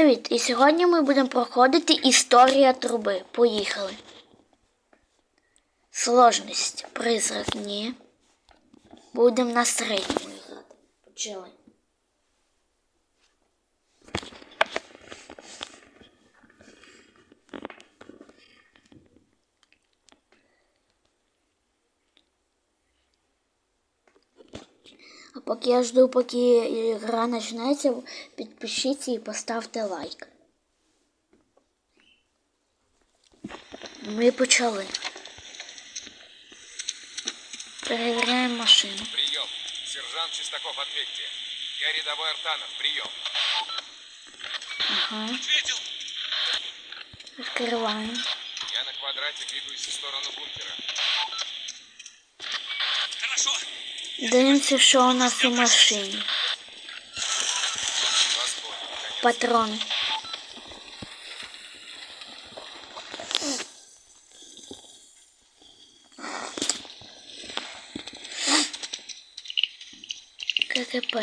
привіт! І сьогодні ми будемо проходити історія труби. Поїхали. Сложність. Призрак ні. Будемо на середньому грати. Почали. Поки я жду, поки гра почнеться, підпишіться і поставте лайк. Ми почали. Перевіряємо машину. Прием. Сержант Чистаков, ответьте. Я рядовой Артанов. Прием. Ага. Ответил. Відкриваємо. Я на квадрате двигаюсь в сторону бункера. Дивимося, що у нас у машині. Патрони. ККП.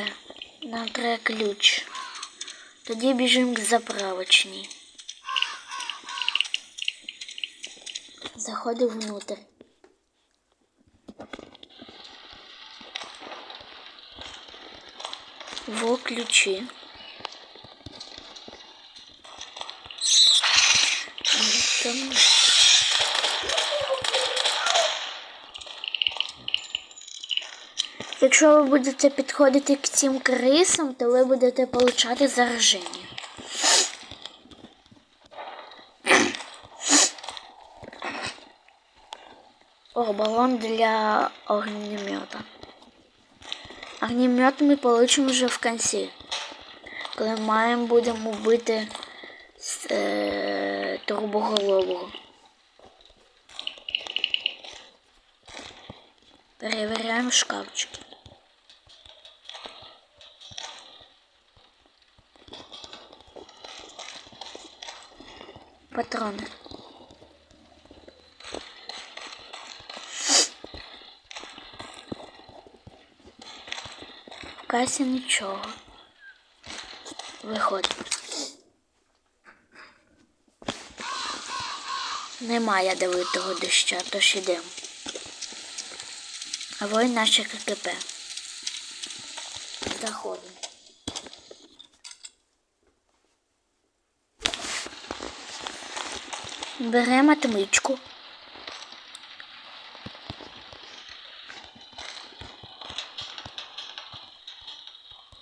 Нам треба ключ. Тоді біжимо к заправочній. Заходимо внутрь. Во ключі. Там... Якщо ви будете підходити к цим крисам, то ви будете отримати зараження. О, балон для огнемета. Огнемет ми получимо вже в кінці. Коли маємо будемо вбити е, турбоголового. Перевіряємо шкафчики. Патрони. В касі нічого. Виходимо. Немає ядовитого доща, тож ідемо. А ви наше ККП. Заходимо. Беремо отмичку.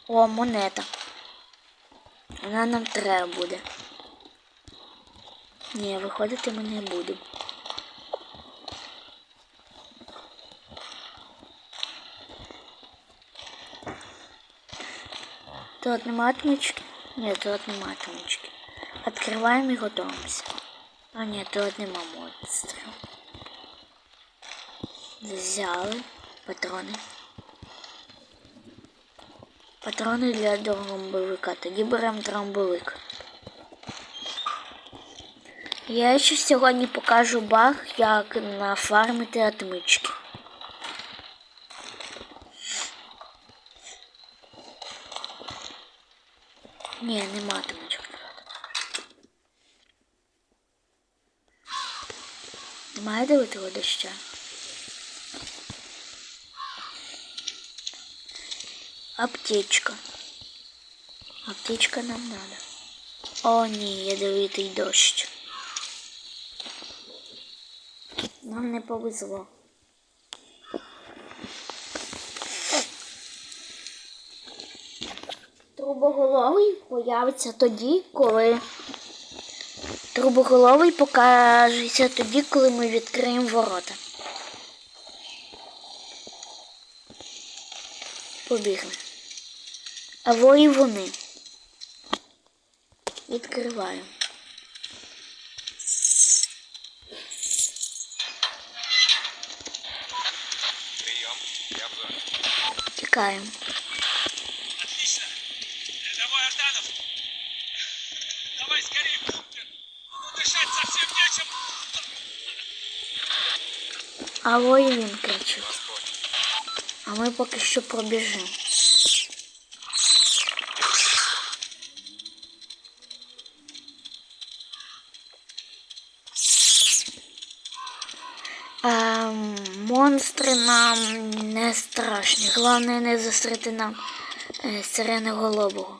О, монета. Вона нам треба буде. Ні, виходити ми не будемо. Тут нема отмычки? Нет, тут нема отмычки. Открываем и готовимся. А нет, тут нема монстрів. Взяли патрони. Патрони для дромбовика. Тоді беремо дромбовик. Я ще сьогодні покажу баг, як нафармити отмички. Ні, нема отмичок. Немає дивитого доща. Аптечка. Аптечка нам надо. О, ні, ядовитий дощ. Нам не повезло. Трубоголовий появиться тоді, коли трубоголовий покажеться тоді, коли ми відкриємо ворота. Побігли. А во і вони. Відкриваємо. Прием. Я в зоне. Тікаємо. Отлично. Рядовой Артанов. Давай скорее в бункер. Ну, дышать совсем нечем. А во і він кричить. Вас понял. А ми поки що пробіжимо. Монстри нам не страшні. Головне не зустріти нам е, сиреноголового.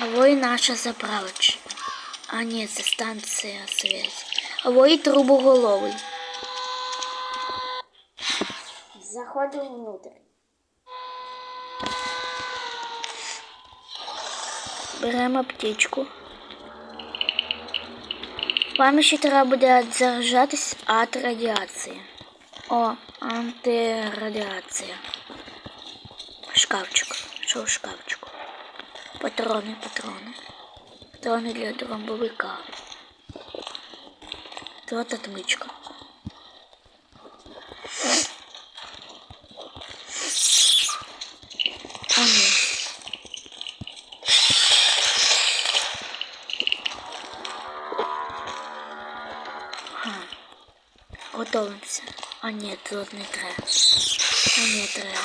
А во і наша заправочна. А ні, це станція связі. А во і трубоголовий. Заходимо внутрь. Беремо аптечку. Вам ще треба буде заряджатись від радіації. О, антирадіація. Шкафчик. Що в шкафчику? Патрони, патрони. Патрони для дробовика. Тут отмычка. Готовимося. А ні, тут не треба. А ні, треба.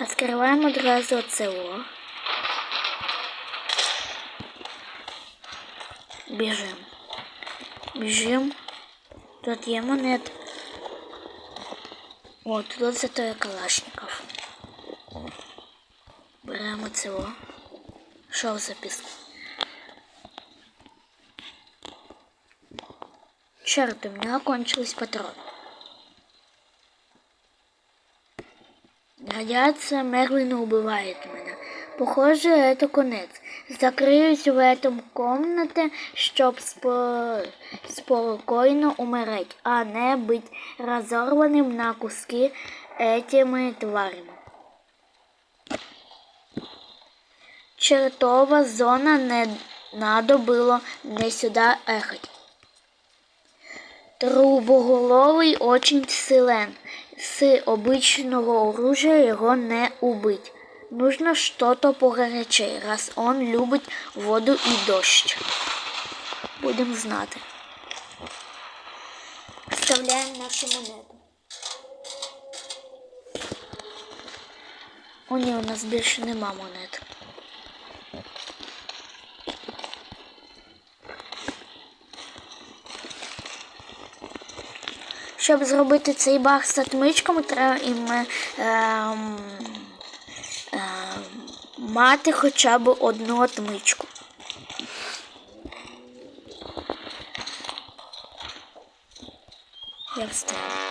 Відкриваємо одразу оцело. Біжим. Біжим. Тут є монет. О, тут зато є Калашников. Беремо цього. Що в записку? Черт, у меня кончились патроны. Радиация медленно убивает меня. Похоже, это конец. Закрыюсь в этом комнате, чтоб спо... спокойно умереть, а не быть разорванным на куски этими тварями. Чертова зона не надо было мне сюда ехать. Трубоголовий очень силен. З обичного оружия його не убить. Нужно что-то погорячей, раз он любить воду і дощ. Будемо знати. Вставляємо нашу монету. О, ні, у нас більше нема монет. Щоб зробити цей баг з атмичками, треба їм ем, ем, мати хоча б одну отмичку. Я встаю.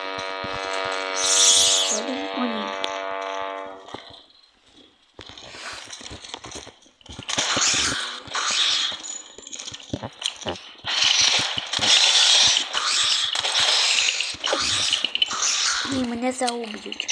Ні, мене зауб'ють.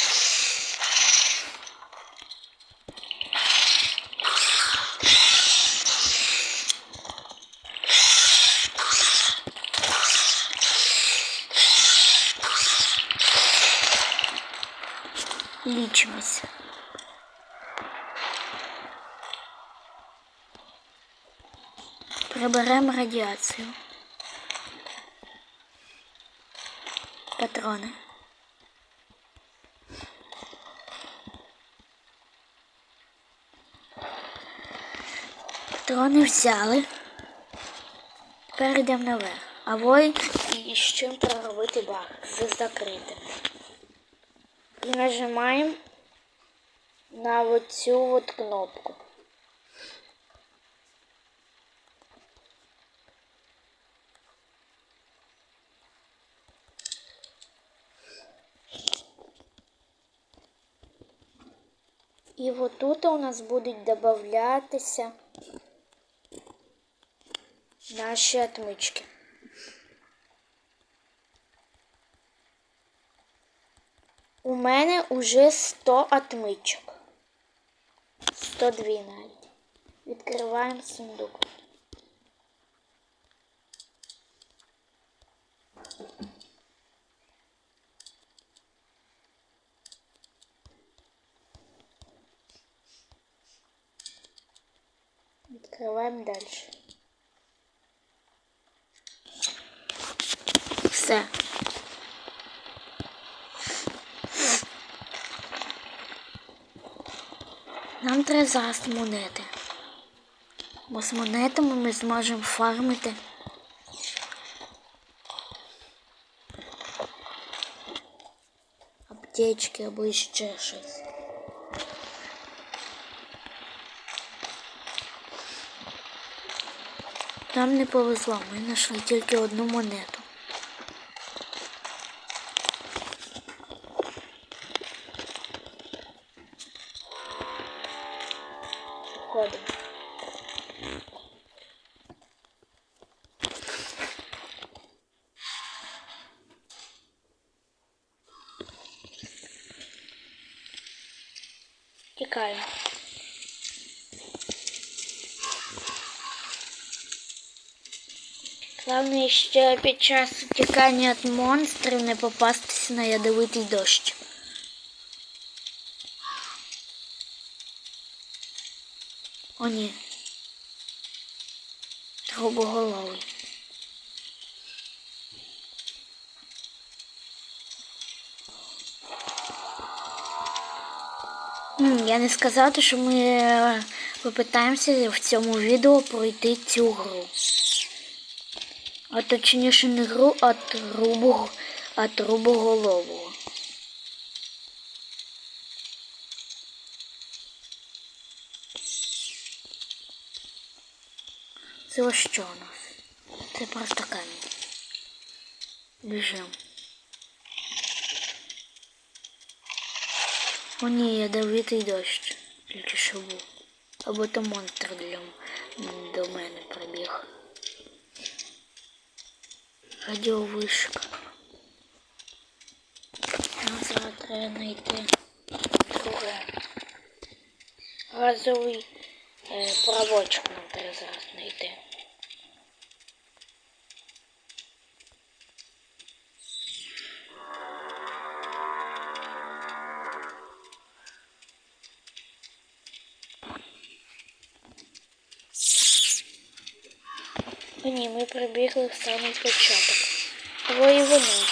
Лічимось. Приберемо радіацію. Патрони. Патрони взяли. Тепер йдемо наверх. А вой і з чим проробити баг з закритим. І нажимаємо на оцю от кнопку. І от тут у нас будуть додаватися наші отмички. У мене уже 100 отмичок. 102 навіть. Відкриваємо сундук. Відкриваємо далі. Все. Нам треба зараз монети. Бо з монетами ми зможемо фармити. Аптечки або ще щось. Нам не повезло, ми знайшли тільки одну монету. Тікаємо. Головне ще під час утікання від монстрів не попастися на ядовитий дощ. О, ні. Трубоголовий. Я не сказати, що ми е, попитаємося в цьому відео пройти цю гру. А точніше не гру, а трубу, а трубоголового. Це ось що у нас? Це просто камінь. Біжимо. О ні, ядовитий дощ. Тільки що був. Або то монстр для, м- до мене прибіг. Радіовишка. Нам зараз треба знайти друге. Газовий е, проводчик нам треба зараз знайти. ні, ми прибігли в самий початок. Або і вони.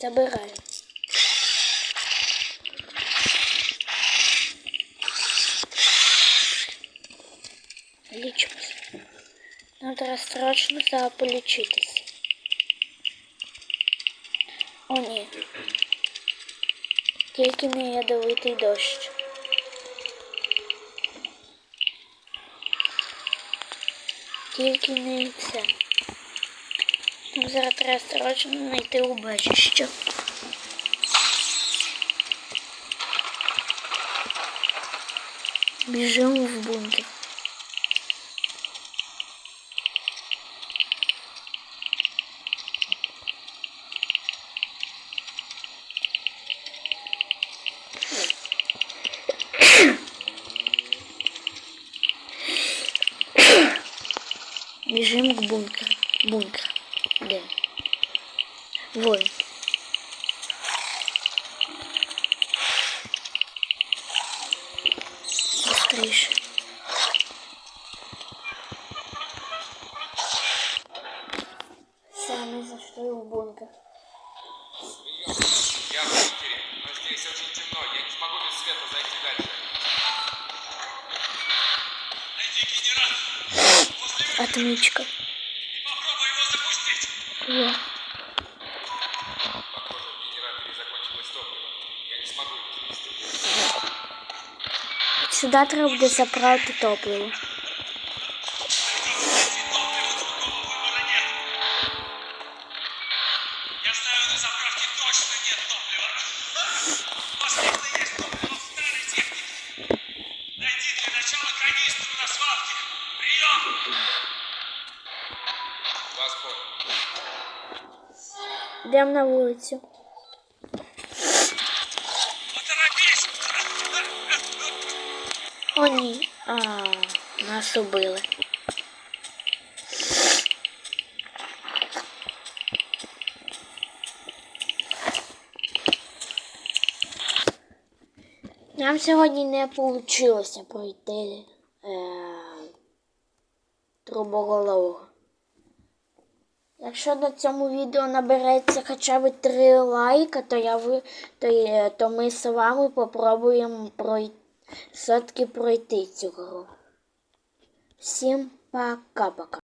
Забираємо. Лічимось. Нам треба срочно треба полічитись. О, ні. Тільки не ядовитий дощ. Тільки не це. Нам зараз треба срочно знайти убежище. Біжимо в бункер. Бункеру. Бункер. Де? Вон. Быстрейше. Сами зашли в бункер. Я в бункере, но здесь очень темно. Я не смогу без света зайти дальше. Найди генератор. Возле выхода. Отмычка. Завести. Сюди треба буде заправити топливо. Йдемо на вулицю. О, ні. А, нас убили. Нам сьогодні не вийшло пройти е, трубоголового. Якщо на цьому відео набереться хоча б 3 лайка, то, я, ви- то, то ми з вами попробуємо пройти, все-таки пройти цю гру. Всім пока-пока.